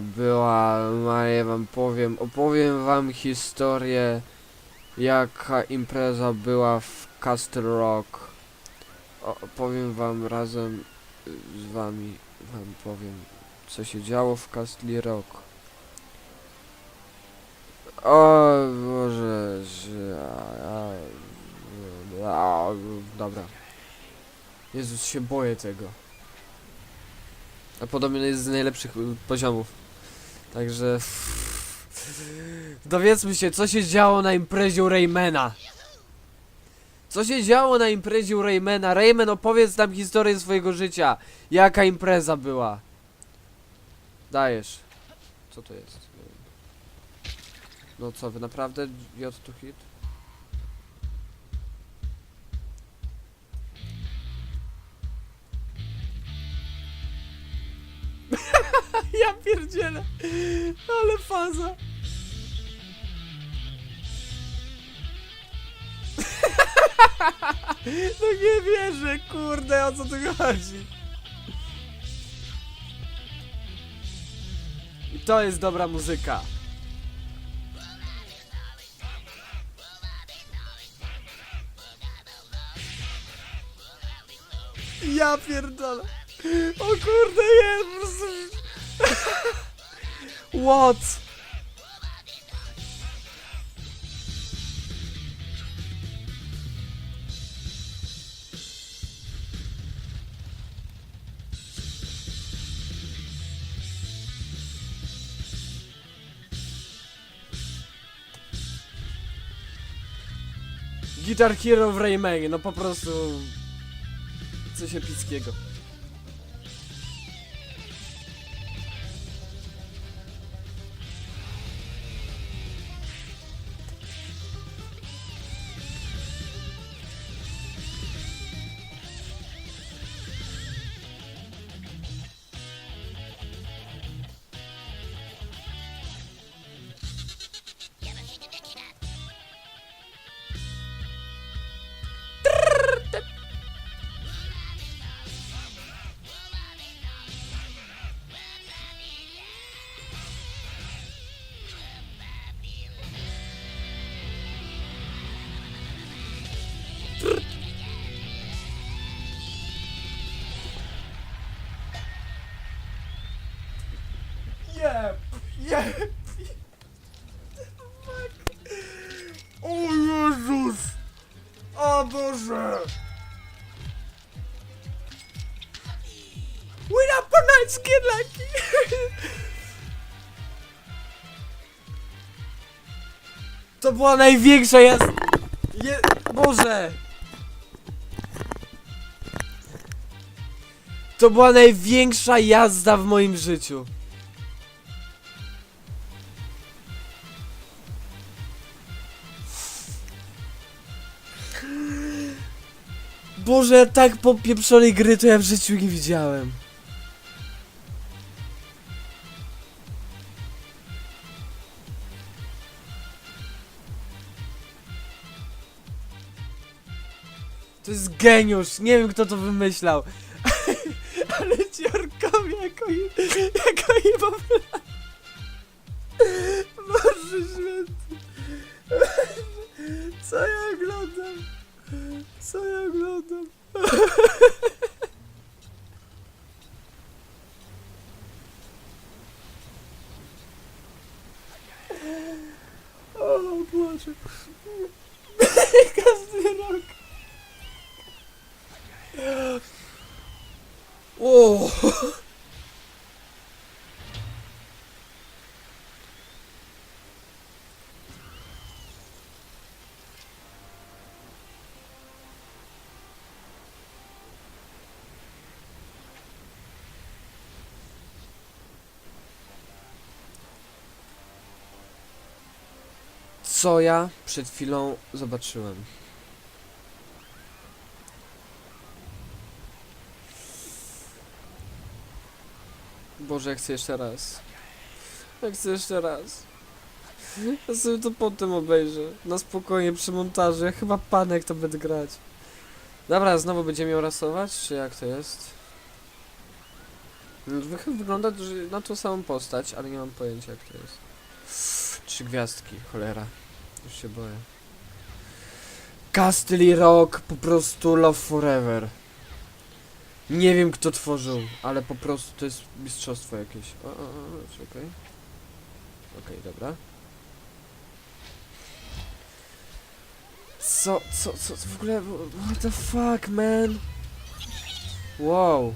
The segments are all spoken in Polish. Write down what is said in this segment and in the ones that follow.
była, a ja wam powiem, opowiem wam historię, jaka impreza była w Castle Rock. O, opowiem wam razem z wami, wam powiem, co się działo w Castle Rock. O Boże, że... Dobra. Jezus, się boję tego. A podobno jest z najlepszych poziomów. Także... Dowiedzmy się, co się działo na imprezie Raymana. Co się działo na imprezie Raymana? Rayman, opowiedz nam historię swojego życia. Jaka impreza była? Dajesz. Co to jest? No co, wy naprawdę J to hit? ja pierdzielę. Ale faza. No nie wierzę, kurde, o co tu chodzi? I to jest dobra muzyka. Ja pierdolę. O kurde, Jezus. What? Guitar Hero w Raymanie, no po prostu... Coś epickiego. Skin lucky! To była największa jazda... Je... Boże! To była największa jazda w moim życiu. Boże, tak popieprzonej gry to ja w życiu nie widziałem. Geniusz, nie wiem kto to wymyślał. Ale ciarkowi jako i jako po Boże święty. Co ja oglądam? Co ja oglądam? O Boże. Każdy rok. Co ja przed chwilą zobaczyłem? Boże, ja chcę jeszcze raz. Ja chcę jeszcze raz. Ja sobie to potem obejrzę. Na spokojnie przy montażu. Ja chyba panek to będę grać. Dobra, znowu będziemy ją rasować, czy jak to jest? No, wy- Wygląda na tą samą postać, ale nie mam pojęcia jak to jest. Trzy gwiazdki, cholera. Już się boję. Castle Rock, po prostu Love Forever. Nie wiem kto tworzył, ale po prostu to jest mistrzostwo jakieś. O, o, o, czekaj. Okej, dobra. Co, co, co, co w ogóle, what the fuck, man? Wow.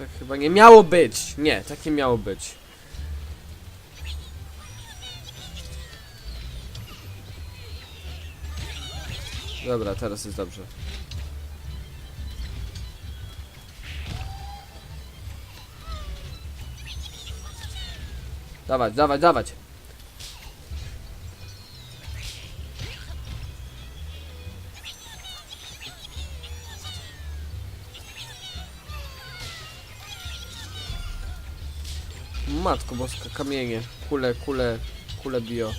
Tak chyba nie miało być. Nie, tak nie miało być. Dobra, teraz jest dobrze. Dawać, dawać, dawać. Matko boska, kamienie, kule, kule, kule bio.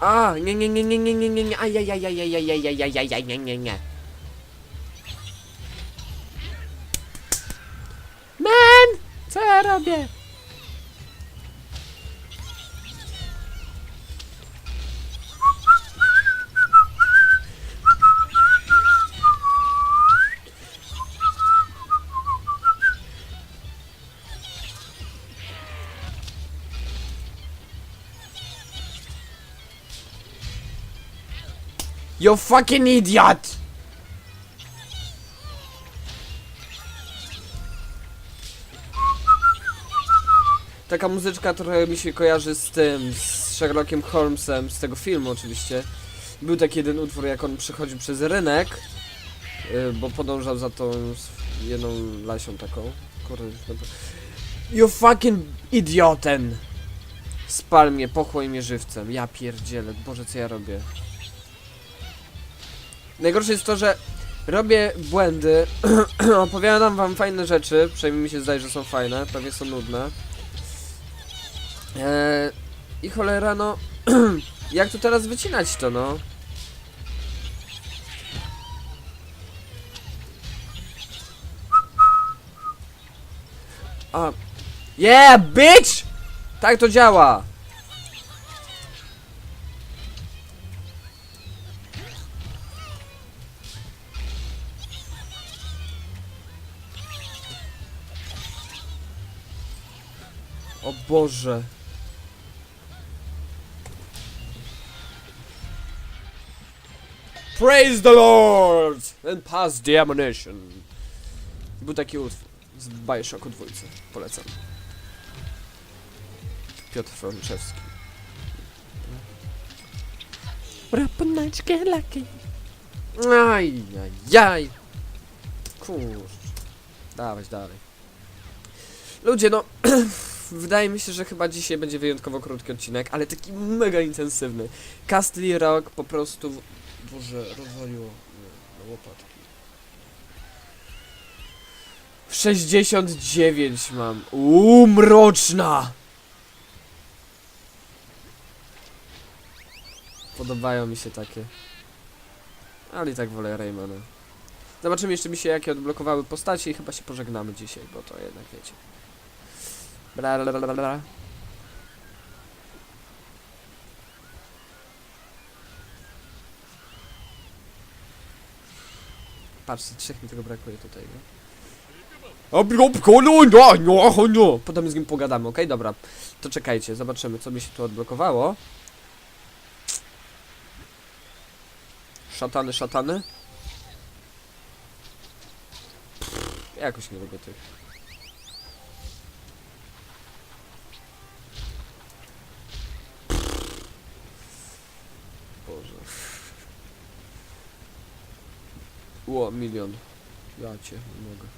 A, nie, nie, nie, nie, nie, nie, nie, nie, ajajajajajajajajajajaj, nie, nie, nie. Man! Co ja robię? You fucking idiot! Taka muzyczka trochę mi się kojarzy z tym, z Sherlockiem Holmesem, z tego filmu oczywiście. Był taki jeden utwór, jak on przechodził przez rynek, yy, bo podążał za tą jedną lasią taką. Kurde. You fucking idioten! Spal mnie, pochłoń mnie żywcem. Ja pierdzielę, Boże, co ja robię? Najgorsze jest to, że robię błędy, opowiadam wam fajne rzeczy, przynajmniej mi się zdaje, że są fajne, pewnie są nudne. Eee, I cholera, no, jak tu teraz wycinać to, no? A, yeah, bitch! Tak to działa! O Boże. Praise the Lord! And pass the ammunition. Był taki utwór z Bioshocku dwójce. Polecam. Piotr Franczewski. Get lucky? Aj, aj, aj. Kurcz. Dawać dalej. Ludzie, no... Wydaje mi się, że chyba dzisiaj będzie wyjątkowo krótki odcinek, ale taki mega intensywny. Castle Rock po prostu... Boże, rozwaliło na łopatki. 69 mam. Uuu, mroczna! Podobają mi się takie. Ale i tak wolę Raymana. Zobaczymy jeszcze mi się jakie odblokowały postacie i chyba się pożegnamy dzisiaj, bo to jednak wiecie. Bla, bla, bla, bla. Patrzcie, trzech mi tego brakuje tutaj, no. Potem z nim pogadamy, okej? Dobra. To czekajcie, zobaczymy, co mi się tu odblokowało. Szatany, szatany. Ja jakoś nie lubię tych. Ło, milion. Ja cię, nie mogę.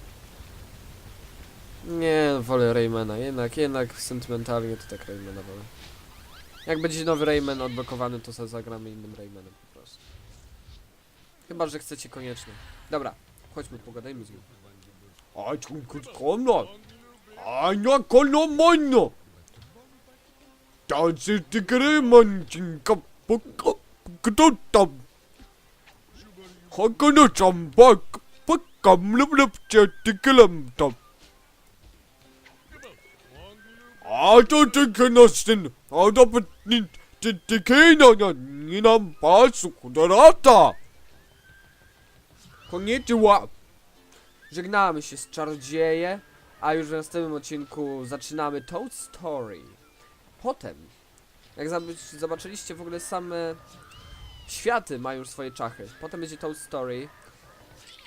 Nie, wolę Raymana. Jednak, jednak sentymentalnie to tak Raymana wolę. Jak będzie nowy Rayman odblokowany, to sobie zagramy innym Raymanem po prostu. Chyba, że chcecie koniecznie. Dobra, chodźmy, pogadajmy z nim. A czunkus komna. A na kono mono. Tacy ty kryman cinka. Kto tam? Hakana chambak. Pakam lup lup chatikalam tam. A to ty kinastin. A to petnit. Ty ty kina na ninam pasu kudarata. Konnichiwa. Żegnamy się z czarodzieje, a już w następnym odcinku zaczynamy Toad Story. Potem, jak zobaczyliście w ogóle same światy mają już swoje czachy. Potem będzie Toad Story.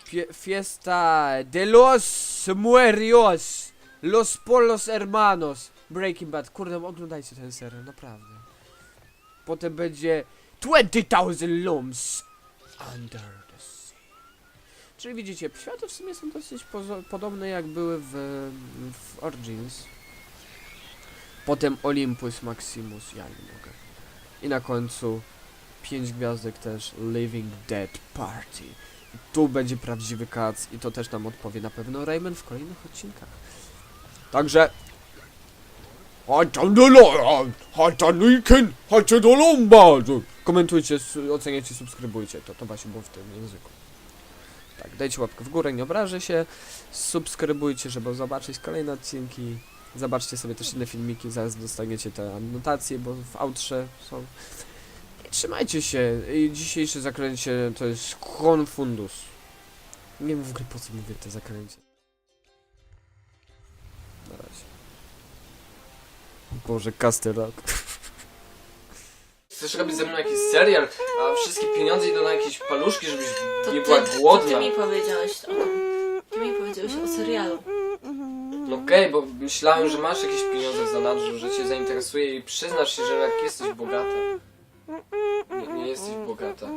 Fie- fiesta de los Muerios, Los Polos Hermanos, Breaking Bad. Kurde, oglądajcie ten serial, naprawdę. Potem będzie 20,000 Lums Under the Sea. Czyli widzicie, światy w sumie są dosyć podobne jak były w, w Origins. Potem Olympus Maximus, ja nie mogę. I na końcu 5 gwiazdek też Living Dead Party. I tu będzie prawdziwy kac i to też nam odpowie na pewno Rayman w kolejnych odcinkach. Także komentujcie, oceniajcie, subskrybujcie. To, to właśnie było w tym języku. Tak, dajcie łapkę w górę, nie obrażę się. Subskrybujcie, żeby zobaczyć kolejne odcinki. Zobaczcie sobie też inne filmiki, zaraz dostaniecie te anotacje, bo w outrze są. Trzymajcie się. I dzisiejsze zakręcie to jest Confundus. Nie wiem w ogóle po co mówię te zakręcie. Na razie. Boże, Caster Rock. Chcesz robić ze mną jakiś serial, a wszystkie pieniądze idą na jakieś paluszki, żebyś To nie ty, była to głodna. ty mi powiedziałeś o tym. Ty mi powiedziałeś o serialu. No Okej, bo myślałem, że masz jakieś pieniądze w zanadrzu, że cię zainteresuje i przyznasz się, że jak jesteś bogata. Nie, nie jesteś bogata.